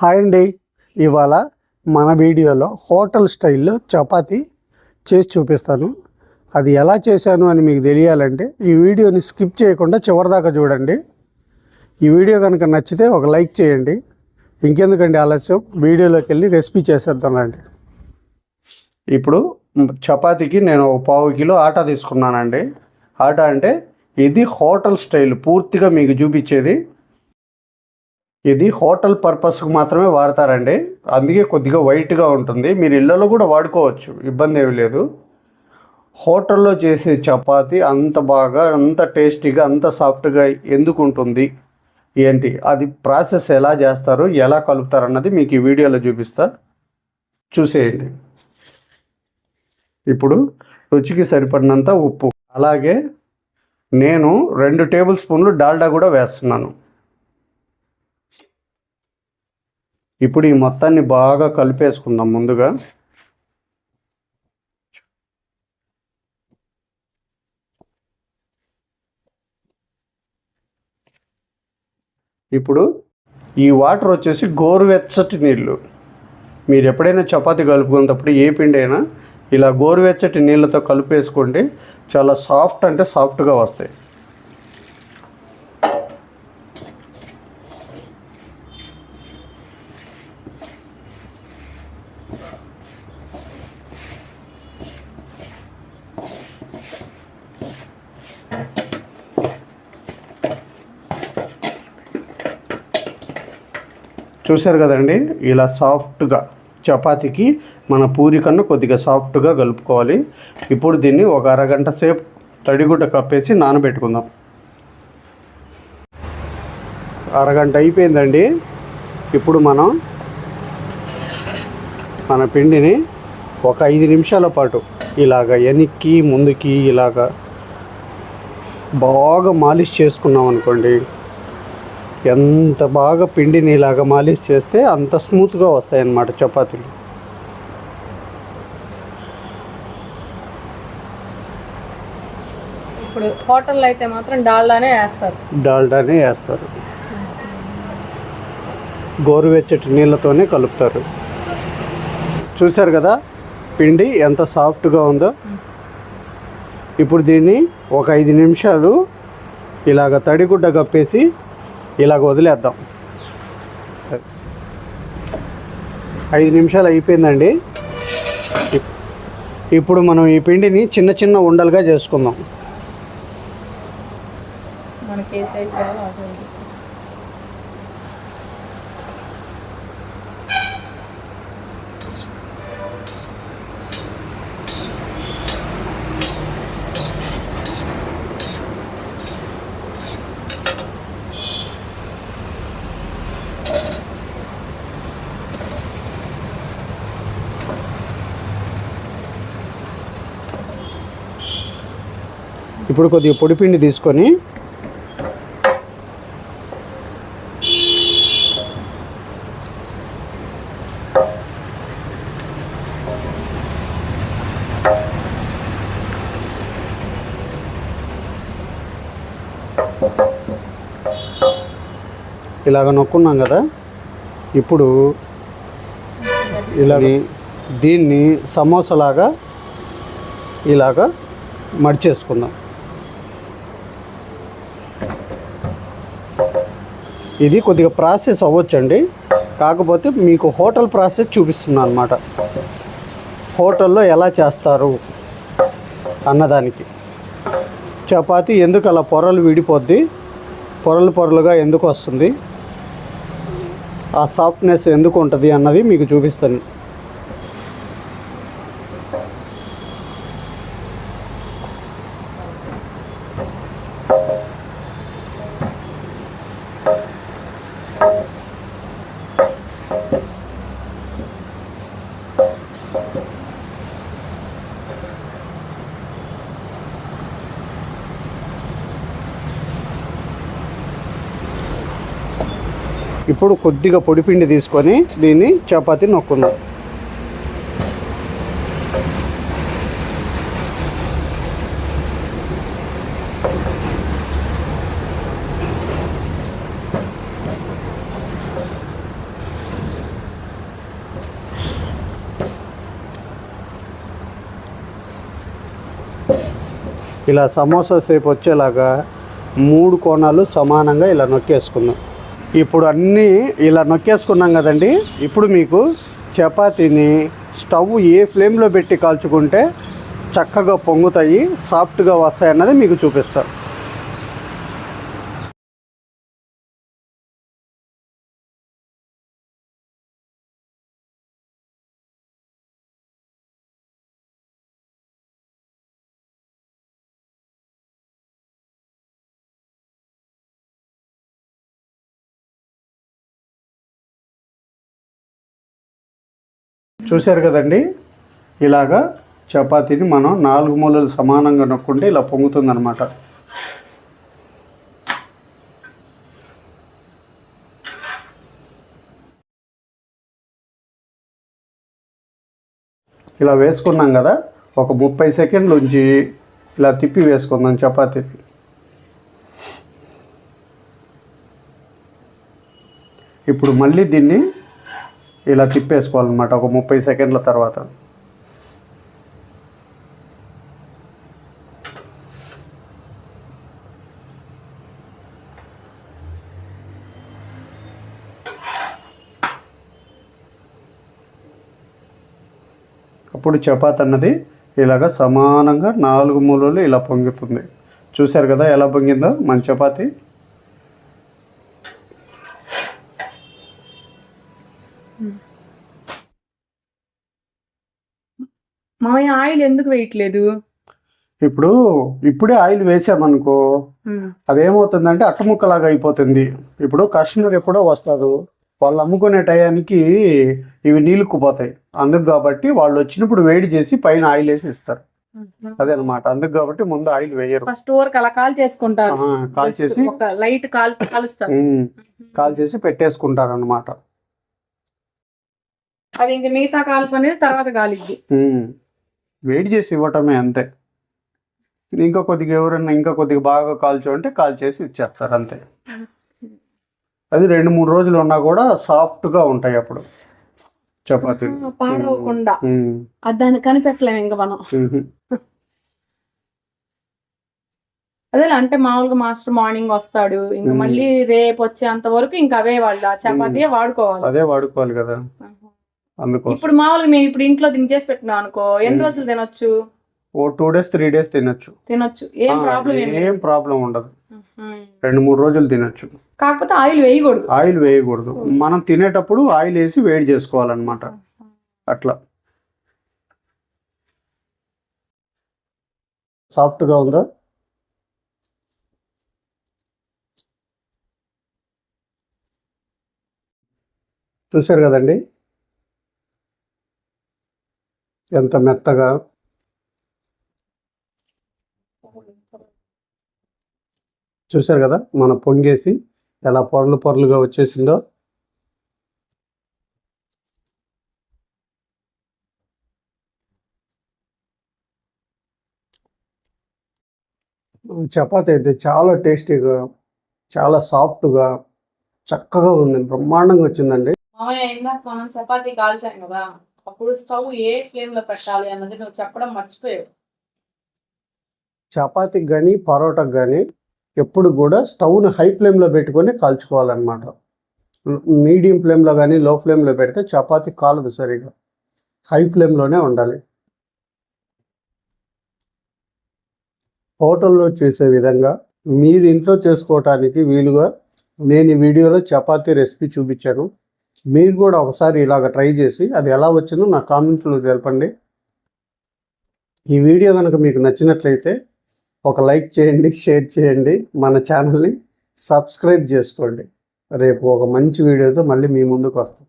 Hi అండి. ఇవాళ మన వీడియోలో హోటల్ స్టైల్లో చపాతి చేసి చూపిస్తాను. అది ఎలా చేశాను అని మీకు తెలియాలంటే ఈ వీడియోని స్కిప్ చేయకుండా చివరిదాకా చూడండి. ఈ వీడియో కనుక నచ్చితే ఒక లైక్ చేయండి. ఇంకెందుకండి ఆలస్యం? వీడియోలోకి వెళ్ళి రెసిపీ చేసేద్దామండి ఇప్పుడు చపాతీకి నేను ఒక పావు కిలో ఆటా తీసుకున్నానండి. ఆటా అంటే ఇది హోటల్ స్టైల్ పూర్తిగా మీకు చూపించేది. ఇది హోటల్ పర్పస్కు మాత్రమే వాడతారండి. అందుకే కొద్దిగా వైట్గా ఉంటుంది. మీరు ఇళ్ళలో కూడా వాడుకోవచ్చు. ఇబ్బంది ఏమి లేదు. హోటల్లో చేసే చపాతి అంత బాగా అంత టేస్టీగా అంత సాఫ్ట్గా ఎందుకు ఉంటుంది? ఏంటి? అది ప్రాసెస్ ఎలా చేస్తారు? ఎలా కలుపుతారు అన్నది మీకు ఈ వీడియోలో చూపిస్తా. చూసేయండి. ఇప్పుడు రుచికి సరిపడినంత ఉప్పు. అలాగే నేను రెండు టేబుల్ స్పూన్లు డాల్డా కూడా వేస్తున్నాను. ఇప్పుడు ఈ మొత్తాన్ని బాగా కలిపేసుకుందాం ముందుగా. ఇప్పుడు ఈ వాటర్ వచ్చేసి గోరువెచ్చటి నీళ్ళు. మీరు ఎప్పుడైనా చపాతి కలుపుకునేటప్పుడు ఏ పిండి అయినా ఇలా గోరువెచ్చటి నీళ్ళతో కలిపేసుకోండి. చాలా సాఫ్ట్ అంటే సాఫ్ట్గా వస్తాయి. చూశారు కదండి? ఇలా సాఫ్ట్గా చపాతీకి మన పూరి కన్నా కొద్దిగా సాఫ్ట్గా కలుపుకోవాలి. ఇప్పుడు దీన్ని ఒక అరగంట సేపు తడిగుడ్డ కప్పేసి నానబెట్టుకుందాం. అరగంట అయిపోయిందండి. ఇప్పుడు మనం మన పిండిని ఒక ఐదు నిమిషాల పాటు ఇలాగ వెనక్కి ముందుకి ఇలాగ బాగా మాలిష్ చేసుకున్నాం అనుకోండి ఎంత బాగా పిండిని ఇలాగ మాలిష్ చేస్తే అంత స్మూత్గా వస్తాయి అన్నమాట చపాతీలు. ఇప్పుడు హోటల్లో అయితే మాత్రం డాల్డానే వేస్తారు. డాల్డానే వేస్తారు. గోరువెచ్చటి నీళ్ళతోనే కలుపుతారు. చూశారు కదా పిండి ఎంత సాఫ్ట్గా ఉందో. ఇప్పుడు దీన్ని ఒక ఐదు నిమిషాలు ఇలాగ తడిగుడ్డ కప్పేసి ఇలాగ వదిలేద్దాం. ఐదు నిమిషాలు అయిపోయిందండి. ఇప్- ఇప్పుడు మనం ఈ పిండిని చిన్న చిన్న ఉండలుగా చేసుకుందాం. మనకి ఏ సైజ్ కావాలో ఇప్పుడు కొద్దిగా పొడిపిండి తీసుకొని ఇలాగ నొక్కున్నాం కదా ఇప్పుడు ఇలా దీన్ని సమోసాలాగా ఇలాగా మడిచేసుకుందాం. ఇది కొద్దిగా ప్రాసెస్ అవ్వచ్చండి. కాకపోతే మీకు హోటల్ ప్రాసెస్ చూపిస్తున్నాను అనమాట హోటల్లో ఎలా చేస్తారు అన్నదానికి. చపాతి ఎందుకు అలా పొరలు విడిపోద్ది? పొరలు పొరలుగా ఎందుకు వస్తుంది? ఆ సాఫ్ట్నెస్ ఎందుకు ఉంటుంది అన్నది మీకు చూపిస్తాను. ఇప్పుడు కొద్దిగా పొడిపిండి తీసుకొని దీన్ని చపాతీ నొక్కుందాం. ఇలా సమోసా షేప్ వచ్చేలాగా మూడు కోణాలు సమానంగా ఇలా నొక్కేసుకుందాం. ఇప్పుడు అన్నీ ఇలా నొక్కేసుకున్నాం కదండి. ఇప్పుడు మీకు చపాతీని స్టవ్ ఏ ఫ్లేమ్లో పెట్టి కాల్చుకుంటే చక్కగా పొంగుతాయి సాఫ్ట్గా వస్తాయి అన్నది మీకు చూపిస్తారు చూశారు కదండి? ఇలాగా చపాతీని మనం నాలుగు మూలలు సమానంగా నొక్కుంటే ఇలా పొంగుతుందన్నమాట. ఇలా వేసుకున్నాం కదా ఒక ముప్పై సెకండ్ల ఉంచి ఇలా తిప్పి వేసుకుందాం చపాతీని. ఇప్పుడు మళ్ళీ దీన్ని ఇలా తిప్పేసుకోవాలన్నమాట ఒక ముప్పై సెకండ్ల తర్వాత. అప్పుడు చపాత్ అన్నది ఇలాగ సమానంగా నాలుగు మూలలు ఇలా పొంగుతుంది. చూశారు కదా ఎలా పొంగిందో? మన చపాతీ మామయ్య ఆయిల్ ఎందుకు వేయట్లేదు? ఇప్పుడు ఇప్పుడే ఆయిల్ వేసామనుకో అదేమవుతుందంటే అట్టముక్కలాగా అయిపోతుంది. ఇప్పుడు కస్టమర్ ఎప్పుడో వస్తారు వాళ్ళు అమ్ముకునే టయానికి ఇవి నీళ్ళుకుపోతాయి అందుకు కాబట్టి వాళ్ళు వచ్చినప్పుడు వేడి చేసి పైన ఆయిల్ వేసి ఇస్తారు. అదే అనమాట అందుకు కాబట్టి ముందు ఆయిల్ వేయరు. ఫస్ట్ వరకు అలా కాల్ చేసుకుంటారు. కాల్ చేసి లైట్ కాల్ కలుస్తారు. కాల్ చేసి పెట్టేసుకుంటారు అనమాట అది ఇంక మిగతా కాల్పు అనేది తర్వాత కాలిద్ది. వేడి చేసి ఇవ్వటమే అంతే. ఇంకా కొద్దిగా ఎవరైనా ఇంకా కొద్దిగా బాగా కాల్చు అంటే కాల్ చేసి ఇచ్చేస్తారు అంతే. అది రెండు మూడు రోజులు ఉన్నా కూడా సాఫ్ట్గా ఉంటాయి అప్పుడు. చపాతీలు ఆ, పాడవకుండా. దాన్ని కనిపెట్టలేము ఇంకా మనం. అదే అంటే మామూలుగా మాస్టర్ మార్నింగ్ వస్తాడు. ఇంకా. మళ్ళీ రేపు వచ్చేంత వరకు ఇంకా అవే వాళ్ళు ఆ చపాతీయే వాడుకోవాలి. అదే వాడుకోవాలి కదా. ఇప్పుడు మామూలుగా మేము ఇప్పుడు ఇంట్లో దించేసి పెట్టినాం అనుకో ఎన్ని. రోజులు తినొచ్చు? ఓ టూ డేస్ త్రీ డేస్ తినొచ్చు. తినొచ్చు. ఏం ప్రాబ్లం ఏం ప్రాబ్లం ఉండదు. రెండు మూడు రోజులు తినొచ్చు. కాకపోతే ఆయిల్ వేయకూడదు. ఆయిల్ వేయకూడదు. మనం తినేటప్పుడు ఆయిల్ వేసి వేడి చేసుకోవాలన్నమాట. అట్లా. సాఫ్ట్గా ఉందా? చూశారు కదండి? ఎంత మెత్తగా? చూశారు కదా? మన పొంగేసి ఎలా పొరలు పొరలుగా వచ్చేసిందో. చపాతీ అయితే చాలా టేస్టీగా చాలా సాఫ్ట్గా చక్కగా ఉంది. బ్రహ్మాండంగా వచ్చిందండి. మామయ్య ఇందాక మనం చపాతీ కాల్చాం కదా? అప్పుడు స్టవ్ ఏ ఫ్లేమ్లో పెట్టాలి అన్నది నువ్వు చెప్పడం మర్చిపోయావు. చపాతీకి కానీ పరోటాకి కానీ ఎప్పుడు కూడా స్టవ్ని హై ఫ్లేమ్లో పెట్టుకొని కాల్చుకోవాలన్నమాట. మీడియం ఫ్లేమ్లో కానీ లో ఫ్లేమ్లో పెడితే చపాతీ కాలదు సరిగా హై ఫ్లేమ్లోనే ఉండాలి. హోటల్లో చేసే విధంగా మీరు ఇంట్లో చేసుకోవటానికి వీలుగా నేను ఈ వీడియోలో చపాతీ రెసిపీ చూపించాను. మీరు కూడా ఒకసారి ఇలాగ ట్రై చేసి అది ఎలా వచ్చిందో నా కామెంట్లో తెలపండి. ఈ వీడియో కనుక మీకు నచ్చినట్లయితే ఒక లైక్ చేయండి షేర్ చేయండి మన ఛానల్ని సబ్స్క్రైబ్ చేసుకోండి. రేపు ఒక మంచి వీడియోతో మళ్ళీ మీ ముందుకు వస్తాం.